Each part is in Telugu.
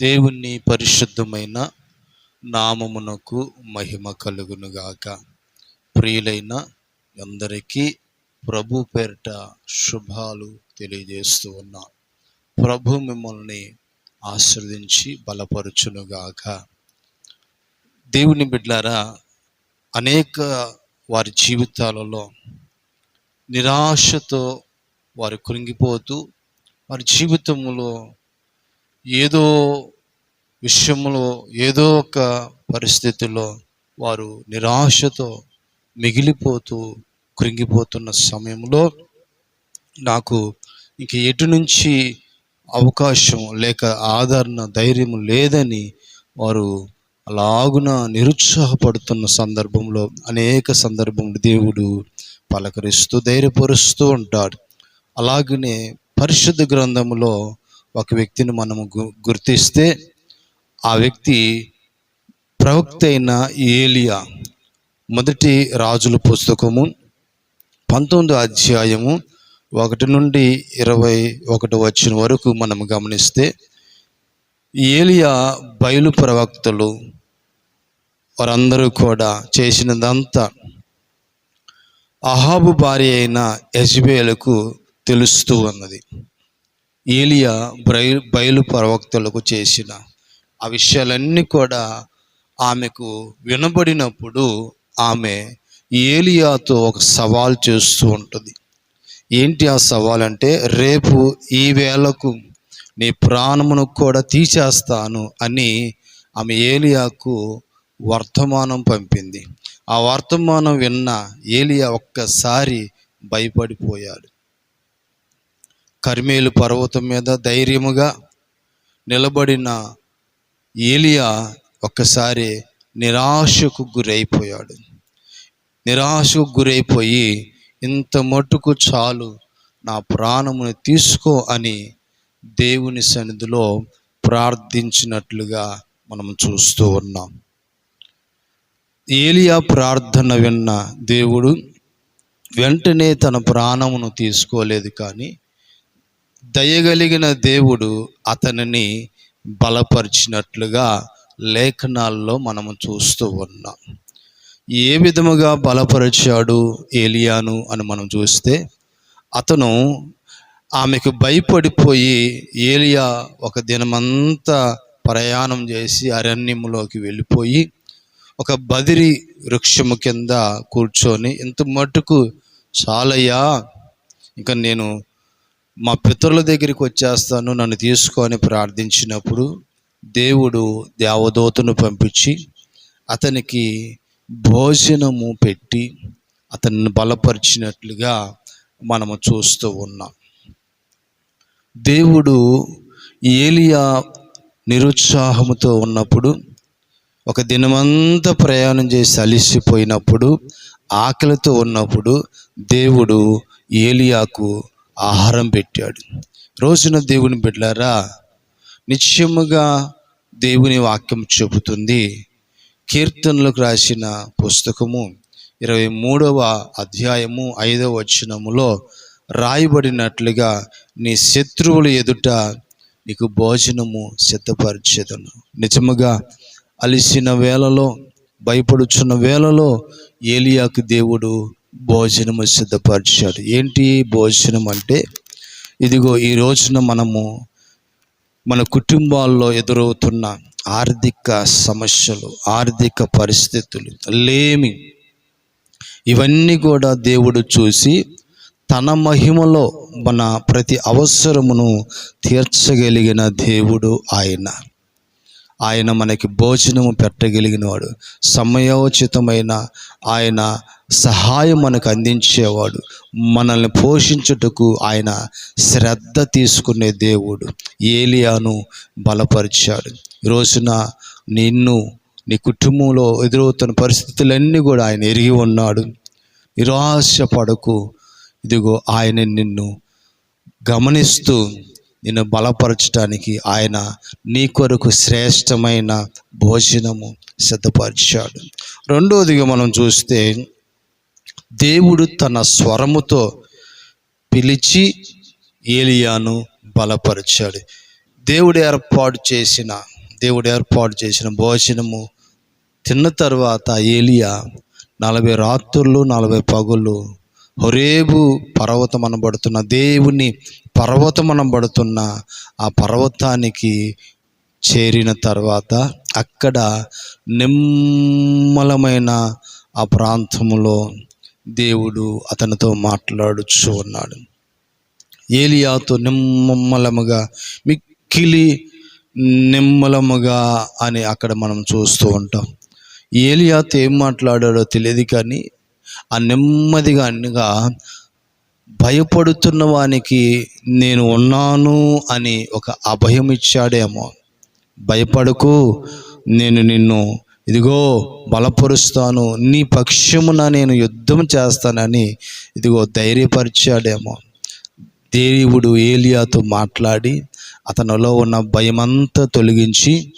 దేవుని పరిశుద్ధమైన నామమునకు మహిమ కలుగునుగాక. ప్రియులైన అందరికీ ప్రభు పేరిట శుభాలు తెలియజేస్తూ ఉన్నా. ప్రభు మిమ్మల్ని ఆశీర్వదించి బలపరుచునుగాక. దేవుని బిడ్లారా అనేక వారి జీవితాలలో నిరాశతో వారు కృంగిపోతూ వారి జీవితంలో ఏదో విషయంలో ఏదో ఒక పరిస్థితిలో వారు నిరాశతో మిగిలిపోతూ కృంగిపోతున్న సమయంలో నాకు ఇంక ఎటు నుంచి అవకాశం లేక ఆదరణ ధైర్యం లేదని వారు అలాగున నిరుత్సాహపడుతున్న సందర్భంలో అనేక సందర్భంలో దేవుడు పలకరిస్తూ ధైర్యపరుస్తూ ఉంటాడు. అలాగనే పరిశుద్ధ గ్రంథములో ఒక వ్యక్తిని మనము గుర్తిస్తే ఆ వ్యక్తి ప్రవక్త అయిన ఏలియా. మొదటి రాజుల పుస్తకము పంతొమ్మిదో అధ్యాయము ఒకటి నుండి ఇరవై ఒకటి వచ్చిన వరకు మనం గమనిస్తే ఏలియా బయలు ప్రవక్తలు వారందరూ కూడా చేసినదంతా అహాబు భార్య అయిన యజ్బేలకు తెలుస్తూ ఉన్నది. ఏలియా బయలు బయలు ప్రవక్తలకు చేసిన ఆ విషయాలన్నీ కూడా ఆమెకు వినబడినప్పుడు ఆమె ఏలియాతో ఒక సవాల్ చేస్తూ ఉంటుంది. ఏంటి ఆ సవాల్ అంటే రేపు ఈ వేళకు నీ ప్రాణమును కూడా తీసేస్తాను అని ఆమె ఏలియాకు వర్తమానం పంపింది. ఆ వర్తమానం విన్న ఏలియా ఒక్కసారి భయపడిపోయాడు. కర్మేలు పర్వతం మీద ధైర్యముగా నిలబడిన ఏలియా ఒక్కసారి నిరాశకు గురైపోయాడు. నిరాశకు గురైపోయి ఇంత మటుకు చాలు నా ప్రాణమును తీసుకో అని దేవుని సన్నిధిలో ప్రార్థించినట్లుగా మనం చూస్తూ ఉన్నాం. ఏలియా ప్రార్థన విన్న దేవుడు వెంటనే తన ప్రాణమును తీసుకోలేదు కానీ దయగలిగిన దేవుడు అతనిని బలపరిచినట్లుగా లేఖనాల్లో మనము చూస్తూ ఉన్నాం. ఏ విధముగా బలపరిచాడు ఏలియాను అని మనం చూస్తే అతను ఆమెకు భయపడిపోయి ఏలియా ఒక దినమంతా ప్రయాణం చేసి అరణ్యంలోకి వెళ్ళిపోయి ఒక బదిరి వృక్షము కింద కూర్చొని ఇంత మటుకు చాలయ్యా ఇంకా నేను మా పితరుల దగ్గరికి వచ్చేస్తాను నన్ను తీసుకొని ప్రార్థించినప్పుడు దేవుడు దేవదూతను పంపించి అతనికి భోజనము పెట్టి అతన్ని బలపరిచినట్లుగా మనము చూస్తూ ఉన్నాం. దేవుడు ఏలియా నిరుత్సాహముతో ఉన్నప్పుడు ఒక దినమంతా ప్రయాణం చేసి అలిసిపోయినప్పుడు ఆకలితో ఉన్నప్పుడు దేవుడు ఏలియాకు ఆహారం పెట్టాడు. రోజున దేవుని బిడ్డారా నిశ్చయముగా దేవుని వాక్యం చెబుతుంది. కీర్తనలకు రాసిన పుస్తకము ఇరవై మూడవ అధ్యాయము ఐదవ వచనములో రాయబడినట్లుగా నీ శత్రువుల ఎదుట నీకు భోజనము సిద్ధపరిచేదను. నిజముగా అలిసిన వేళలో భయపడుచున్న వేళలో ఏలియాకు దేవుడు భోజనము సిద్ధపరిచాడు ఏంటి భోజనం అంటే? ఇదిగో ఈ రోజున మనము మన కుటుంబాల్లో ఎదురవుతున్న ఆర్థిక సమస్యలు ఆర్థిక పరిస్థితులు లేమి ఇవన్నీ కూడా దేవుడు చూసి తన మహిమలో మన ప్రతి అవసరమును తీర్చగలిగిన దేవుడు ఆయన. ఆయన మనకి భోజనము పెట్టగలిగినవాడు. సమయోచితమైన ఆయన సహాయం మనకు అందించేవాడు. మనల్ని పోషించుటకు ఆయన శ్రద్ధ తీసుకునే దేవుడు ఏలియాను బలపరిచాడు. రోజున నిన్ను నీ కుటుంబంలో ఎదురవుతున్న పరిస్థితులన్నీ కూడా ఆయన ఎరిగి ఉన్నాడు. నిరాశ పడకు ఇదిగో ఆయన నిన్ను గమనిస్తూ నిన్ను బలపరచడానికి ఆయన నీ కొరకు శ్రేష్టమైన భోజనము సిద్ధపరిచాడు. రెండవదిగా మనం చూస్తే దేవుడు తన స్వరముతో పిలిచి ఏలియాను బలపరిచాడు. దేవుడు ఏర్పాటు చేసిన దేవుడు ఏర్పాటు చేసిన భోజనము తిన్న తర్వాత ఏలియా నలభై రాత్రులు నలభై పగులు హొరేబు పర్వతం అనబడుతున్న దేవుని పర్వతం అనబడుతున్న ఆ పర్వతానికి చేరిన తర్వాత అక్కడ నిమ్మలమైన ఆ ప్రాంతంలో దేవుడు అతనితో మాట్లాడుచు ఉన్నాడు. ఏలియాతో నిమ్మలముగా మిక్కిలి నిమ్మలముగా అని అక్కడ మనం చూస్తూ ఉంటాం. ఏలియాతో ఏం మాట్లాడాడో తెలియదు కానీ ఆ నెమ్మదిగా అనగా భయపడుతున్న వానికి నేను ఉన్నాను అని ఒక అభయం ఇచ్చాడేమో భయపడకు నేను నిన్ను ఇదిగో బలపరుస్తాను నీ పక్షమున నేను యుద్ధం చేస్తానని ఇదిగో ధైర్యపరిచాడేమో. దేవుడు ఏలియాతో మాట్లాడి అతనిలో ఉన్న భయమంతా తొలగించి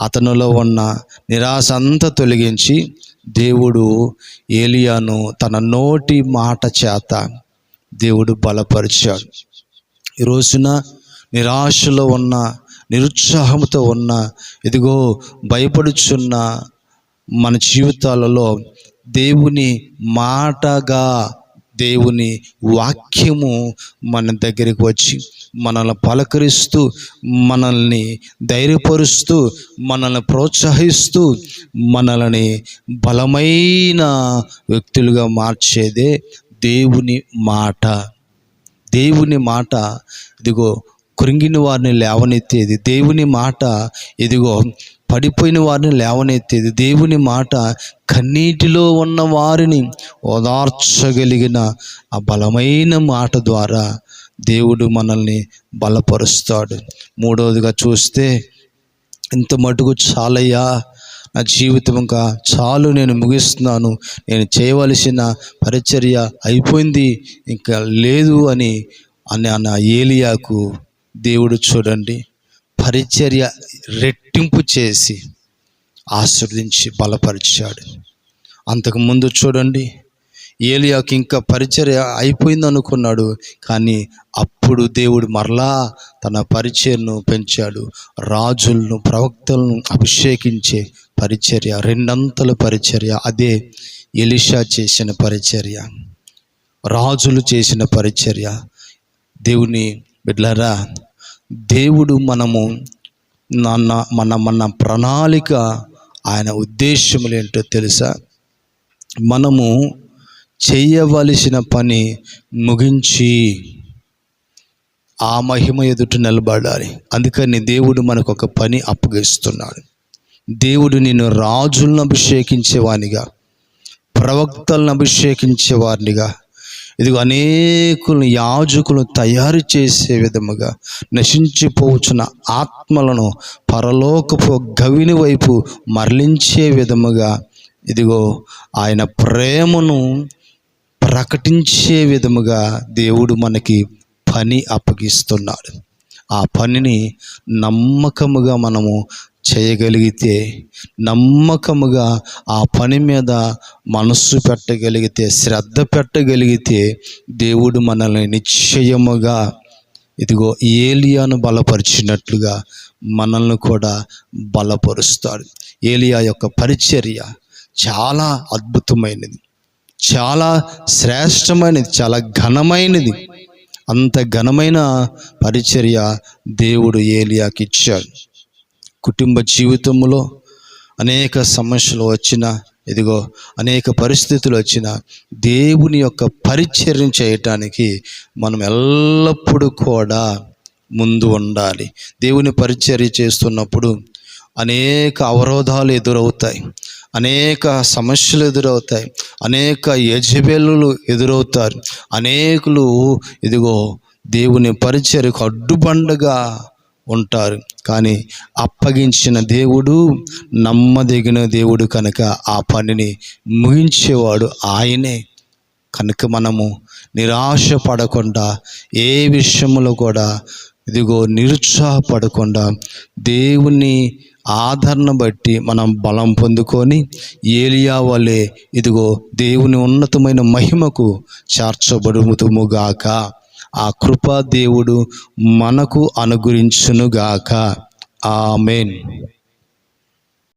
అతనిలో ఉన్న నిరాశ అంతా తొలగించి దేవుడు ఏలియాను తన నోటి మాట చేత దేవుడు బలపరిచాడు. ఈ రోజున నిరాశలో ఉన్న నిరుత్సాహంతో ఉన్న ఇదిగో భయపడుచున్న మన జీవితాలలో దేవుని మాటగా దేవుని వాక్యము మన దగ్గరికి వచ్చి మనల్ని పలకరిస్తూ మనల్ని ధైర్యపరుస్తూ మనల్ని ప్రోత్సహిస్తూ మనల్ని బలమైన వ్యక్తులుగా మార్చేదే దేవుని మాట. దేవుని మాట ఇదిగో కృంగిన వారిని లేవనెత్తేది. దేవుని మాట ఇదిగో పడిపోయిన వారిని లేవనెత్తేది. దేవుని మాట కన్నీటిలో ఉన్న వారిని ఓదార్చగలిగిన ఆ బలమైన మాట ద్వారా దేవుడు మనల్ని బలపరుస్తాడు. మూడవదిగా చూస్తే ఇంత మటుకు చాలయ్యా నా జీవితం ఇంకా చాలు నేను ముగిస్తున్నాను నేను చేయవలసిన పరిచర్య అయిపోయింది ఇంకా లేదు అని అని అన్న ఏలియాకు దేవుడు చూడండి పరిచర్య రెట్టింపు చేసి ఆశీర్వదించి బలపరిచాడు. అంతకుముందు చూడండి ఏలియాకి ఇంకా పరిచర్య అయిపోయింది అనుకున్నాడు కానీ అప్పుడు దేవుడు మరలా తన పరిచర్ను పెంచాడు. రాజులను ప్రవక్తలను అభిషేకించే పరిచర్య రెండంతల పరిచర్య అదే ఎలిషా చేసిన పరిచర్య రాజులు చేసిన పరిచర్య. దేవుని బిడ్లరా దేవుడు మనము నాన్న మన మన ప్రణాళిక ఆయన ఉద్దేశములు ఏంటో తెలుసా? మనము చేయవలసిన పని ముగించి ఆ మహిమ ఎదుట నిలబడాలి. అందుకని దేవుడు మనకు ఒక పని అప్పగిస్తున్నాడు. దేవుడు నిన్ను రాజులను అభిషేకించేవానిగా ప్రవక్తలను అభిషేకించేవారినిగా ఇదిగో అనేకులు యాజకులు తయారు చేసే విధముగా నశించిపోవచ్చున్న ఆత్మలను పరలోకపు గవిని వైపు మరలించే విధముగా ఇదిగో ఆయన ప్రేమను ప్రకటించే విధముగా దేవుడు మనకి పని అప్పగిస్తున్నాడు. ఆ పనిని నమ్మకముగా మనము చేయగలిగితే నమ్మకముగా ఆ పని మీద మనస్సు పెట్టగలిగితే శ్రద్ధ పెట్టగలిగితే దేవుడు మనల్ని నిశ్చయముగా ఇదిగో ఏలియాను బలపరిచినట్లుగా మనల్ని కూడా బలపరుస్తాడు. ఏలియా యొక్క పరిచర్య చాలా అద్భుతమైనది. చాలా శ్రేష్టమైనది. చాలా ఘనమైనది. అంత ఘనమైన పరిచర్య దేవుడు ఏలియాకి ఇచ్చాడు కుటుంబ జీవితంలో అనేక సమస్యలు వచ్చిన ఇదిగో అనేక పరిస్థితులు వచ్చిన దేవుని యొక్క పరిచర్యం చేయటానికి మనం ఎల్లప్పుడూ కూడా ముందు ఉండాలి. దేవుని పరిచర్య చేస్తున్నప్పుడు అనేక అవరోధాలు ఎదురవుతాయి. అనేక సమస్యలు ఎదురవుతాయి. అనేక యజబెలు ఎదురవుతారు. అనేకులు ఇదిగో దేవుని పరిచర్యకు అడ్డుబండగా ఉంటారు. కానీ అప్పగించిన దేవుడు నమ్మదగిన దేవుడు కనుక ఆ పనిని ముగించేవాడు ఆయనే. కనుక మనము నిరాశ పడకుండా ఏ విషయంలో కూడా ఇదిగో నిరుత్సాహపడకుండా దేవుని ఆదరణ బట్టి మనం బలం పొందుకొని ఏలియా వలె ఇదిగో దేవుని ఉన్నతమైన మహిమకు చేర్చబడుముతుముగాక ఆ కృపా దేవుడు మనకు అనుగ్రహించునుగాక. ఆమెన్.